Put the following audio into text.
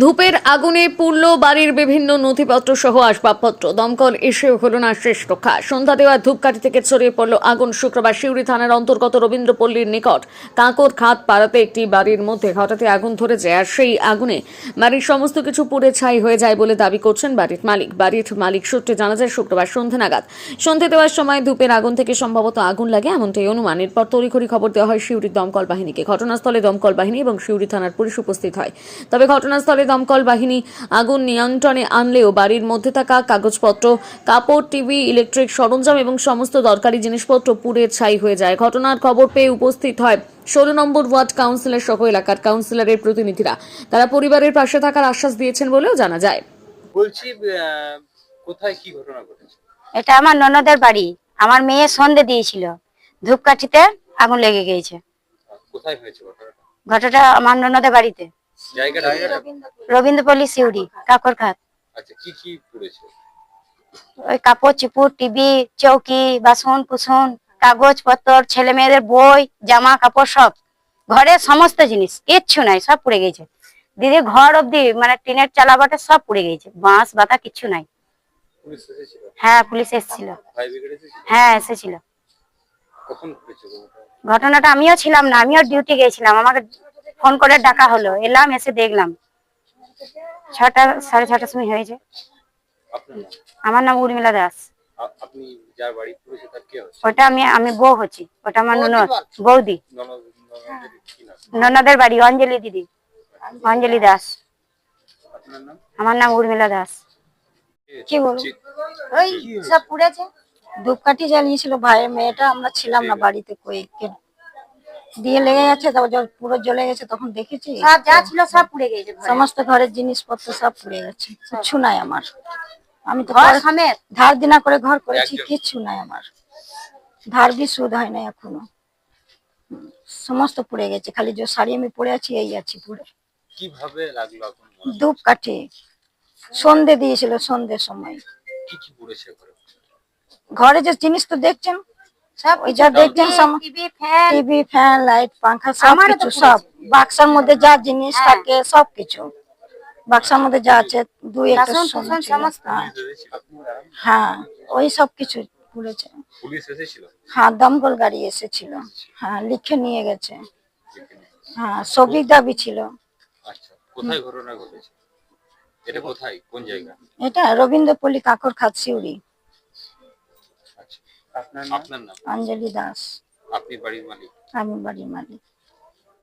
ধূপের আগুনে পুড়ল বাড়ির বিভিন্ন নথিপত্র সহ আসবাবপত্র। দমকল এসেও হল না শেষ রক্ষা। সন্ধ্যা দেওয়া ধূপকাঠি থেকে ছড়িয়ে পড়ল আগুন। শুক্রবার শিউরি থানার অন্তর্গত রবীন্দ্রপল্লীর নিকট কাঁকর খাত পাড়াতে একটি বাড়ির মধ্যে হঠাৎই আগুন ধরে যায় আর সেই আগুনে বাড়ির সমস্ত কিছু পুড়ে ছাই হয়ে যায় বলে দাবি করছেন বাড়ির মালিক। বাড়ির মালিক সূত্রে জানা যায়, শুক্রবার সন্ধে নাগাদ সন্ধে দেওয়ার সময় ধূপের আগুন থেকে সম্ভবত আগুন লাগে এমনটাই অনুমান এরপর তড়িঘড়ি খবর দেওয়া হয় শিউরির দমকল বাহিনীকে। ঘটনাস্থলে দমকল বাহিনী এবং শিউরি থানার পুলিশ উপস্থিত হয়। তবে ঘটনাস্থলে দমকল বাহিনী আগুন নিয়ন্ত্রণে আনলেও বাড়ির মধ্যে থাকা কাগজপত্র কাপড় টিভি ইলেকট্রিক সরঞ্জাম এবং সমস্ত দরকারি জিনিসপত্র পুড়ে ছাই হয়ে যায়। ঘটনার খবর পেয়ে উপস্থিত হয় ষোলো নম্বর ওয়ার্ড কাউন্সিলর সহ এলাকার কাউন্সিলরের প্রতিনিধিরা। তারা পরিবারের পাশে থাকার আশ্বাস দিয়েছেন বলেও জানা যায়। বলছি কোথায় কি ঘটনা ঘটেছে? এটা আমার ননদের বাড়ি। আমার মেয়ে সন্ধে দিয়েছিল। ধূপকাঠিতে আগুন লেগে গিয়েছে। কোথায় হয়েছে ঘটনাটা? ঘটনাটা আমার ননদের বাড়িতে। রবীন্দ্রপল্লী সিউড়ি কাকর খাত আচ্ছা কি কি পড়েছে? ওই কাপড় চিপুর টিভি চৌকি বাসন কুসন কাগজ পত্র ছেলে মেয়েদের বই জামা কাপড় সব। ঘরের সমস্ত জিনিস কিচ্ছু নাই সব পুড়ে গেছে। দিদি ঘর অব্দি মানে টিনের চালাবাটা সব পুড়ে গেছে। বাঁশ বাতা কিচ্ছু নাই। হ্যাঁ পুলিশ এসেছিল। হ্যাঁ এসেছিল? ঘটনাটা আমিও ছিলাম না আমিও ডিউটি গেছিলাম। আমাকে ফোন করে ডাকা হলো। এলাম এসে দেখলাম। ছটা সাড়ে ছটার সময় হয়েছে। আমার নাম উর্মিলা দাস। আ- আপনি যার বাড়ি পড়েছে তার কে হচ্ছে? ওটা আমি আমি বউ হচ্ছি। ওটা আমার ননদ বৌদি। ননদের বাড়ি অঞ্জলি দিদি। অঞ্জলি দাস। আমার নাম উর্মিলা দাস। কি বলব ওই সব পুড়েছে। ধূপকাঠি জ্বালিয়েছিল ভাইয়ের মেয়েটা আমরা ছিলাম না বাড়িতে কয়েককে দিয়ে লেগে গেছে তারপর পুরো জ্বলে গেছে তখন দেখেছি? সব যা ছিল সব পুড়ে গেছে সমস্ত ঘরের জিনিসপত্র সব পুড়ে গেছে। কিচ্ছু নাই আমার। আমি তো ঘর সমেত? ধার দিনা করে ঘর করেছি। কিচ্ছু নাই আমার। ধার বি সুদ হয় না এখনও। সমস্ত পুড়ে গেছে খালি যে শাড়ি আমি পরে আছি এই আছি পুড়ে। কীভাবে লাগল এখন মনে- ধূপকাঠি। সন্ধে দিয়েছিল সন্ধ্যের সময়। কি কি পড়েছে ঘরে যে জিনিস তো দেখছেন সব ওই যা দেখছেন টিভি ফ্যান। লাইট পাংখা সব কিছু সব। বাক্সার মধ্যে যা জিনিস হ্যাঁ। থাকে সব কিছু। বাক্সার মধ্যে যা আছে দুই একটা। হ্যাঁ, পুলিশ এসেছিল হ্যাঁ। ওই সব কিছু পুড়েছে হ্যাঁ দমকল গাড়ি এসেছিল। হ্যাঁ লিখে নিয়ে গেছে। হ্যাঁ সবিক দাবি ছিল। আচ্ছা কোথায় ঘটনা ঘটেছে? এটা কোথায়? কোন জায়গা? এটা রবীন্দ্রপল্লী কাকর খাত সিউড়ি। আপনার নাম? অঞ্জলি দাস। আপনি বাড়ির মালিক? আমি বাড়ির মালিক।